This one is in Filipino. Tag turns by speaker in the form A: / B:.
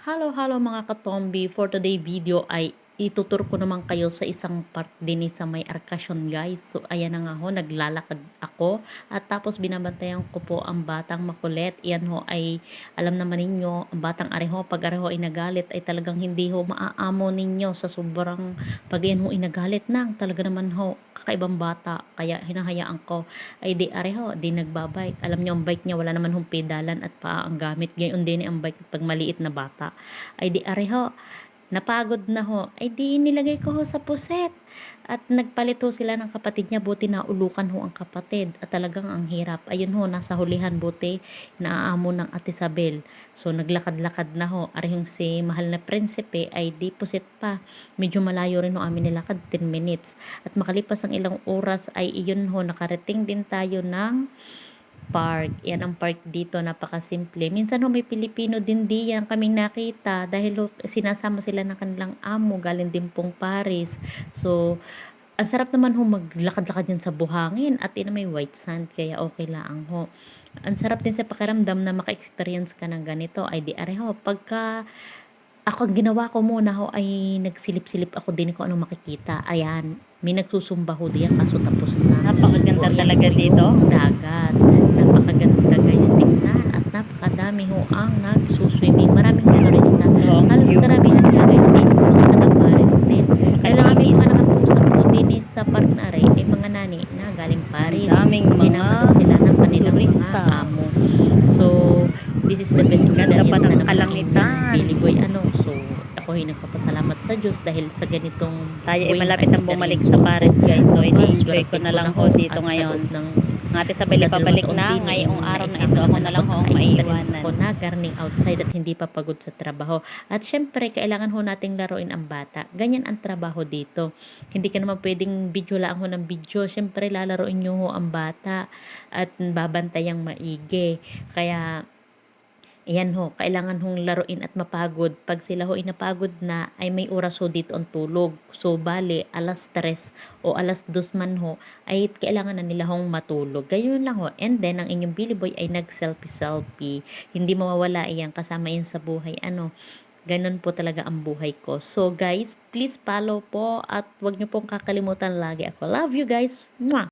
A: Hello, hello mga katombi. For today video ay itutur ko naman kayo sa isang part din sa may arkasyon guys. So ayan na nga ho, naglalakad ako. At tapos binabantayan ko po ang batang makulit. Yan ho ay alam naman ninyo, ang batang areho, pag areho ay nagalit ay talagang hindi ho maaamo ninyo sa sobrang pag yan ho inagalit nang talaga naman ho kakaibang bata kaya hinahayaan ko. Ay di areho di nagbabike. Alam niyo ang bike niya wala naman hong pedalan at paa ang gamit. Gayon din ang bike pag maliit na bata. Ay di areho Napagod na ho. Ay di nilagay ko ho sa puset. At nagpalit ho sila ng kapatid niya. Buti na ulukan ho ang kapatid. At talagang ang hirap. Ayun ho, nasa hulihan buti. Naaamo ng Ate Isabel. So naglakad-lakad na ho. Arihong si mahal na prinsipe ay di puset pa. Medyo malayo rin ho amin nilakad 10 minutes. At makalipas ang ilang oras ay iyon ho. Nakarating din tayo ng park. Yan ang park dito, napakasimple. Minsan ho, may Pilipino din diyan kaming nakita dahil ho, sinasama sila ng kanilang amo, galing din pong Paris. So, ang sarap naman ho maglakad-lakad yan sa buhangin at ina may white sand kaya okay lang ho. Ang sarap din sa pakiramdam na maka-experience ka ng ganito ay di are ho. Pagka ako ang ginawa ko muna ho ay nagsilip-silip ako din ko anong makikita. Ayan, may nagsusumba ho diyan kaso tapos na.
B: Napakaganda talaga dito.
A: Dagat. Napakaganda guys tingnan at napakadami ho ang nagsuswimming. Maraming turista.
B: Oo, ang
A: Halos karamihan nga guys ay mga taga-Paris din. Kaya kami mga nakatusap po din eh sa park na rin ay mga nani na galing Paris.
B: Daming mga
A: Sinama ko sila ng kanilang
B: turista.
A: mga amo. So, this is the best
B: Ganda pa
A: experience
B: ng
A: na
B: kalangitan.
A: ang Billy Boy ano. So, ako ay nagpapasalamat sa Diyos dahil sa ganitong
B: Tayo ay malapit ang
A: experience.
B: bumalik sa Paris guys. So, ini-enjoy ko na lang
A: na
B: ho dito ngayon.
A: ng
B: Ng Ate Isabel, pabalik na. Ngayong araw na ito, ako na lang ho ang maiiwanan.
A: Ako na garning outside at hindi pa pagod sa trabaho. At syempre, kailangan ho nating laruin ang bata. Ganyan ang trabaho dito. Hindi ka naman pwedeng video lang ho ng video. Syempre, lalaroin nyo ho ang bata at babantayang maigi. Kaya, Ayan ho, kailangan hong laruin at mapagod. Pag sila ho ay napagod na, ay may oras ho dito ang tulog. So, bale, alas 3 o alas 2 man ho, ay kailangan na nila hong matulog. Ganyan lang ho. And then, ang inyong Billy Boy ay nag-selfie-selfie. Hindi mawawala iyan, kasama yan sa buhay. Ano, ganun po talaga ang buhay ko. So, guys, please follow po at wag niyo pong kakalimutan lagi ako. Love you guys. Mwah!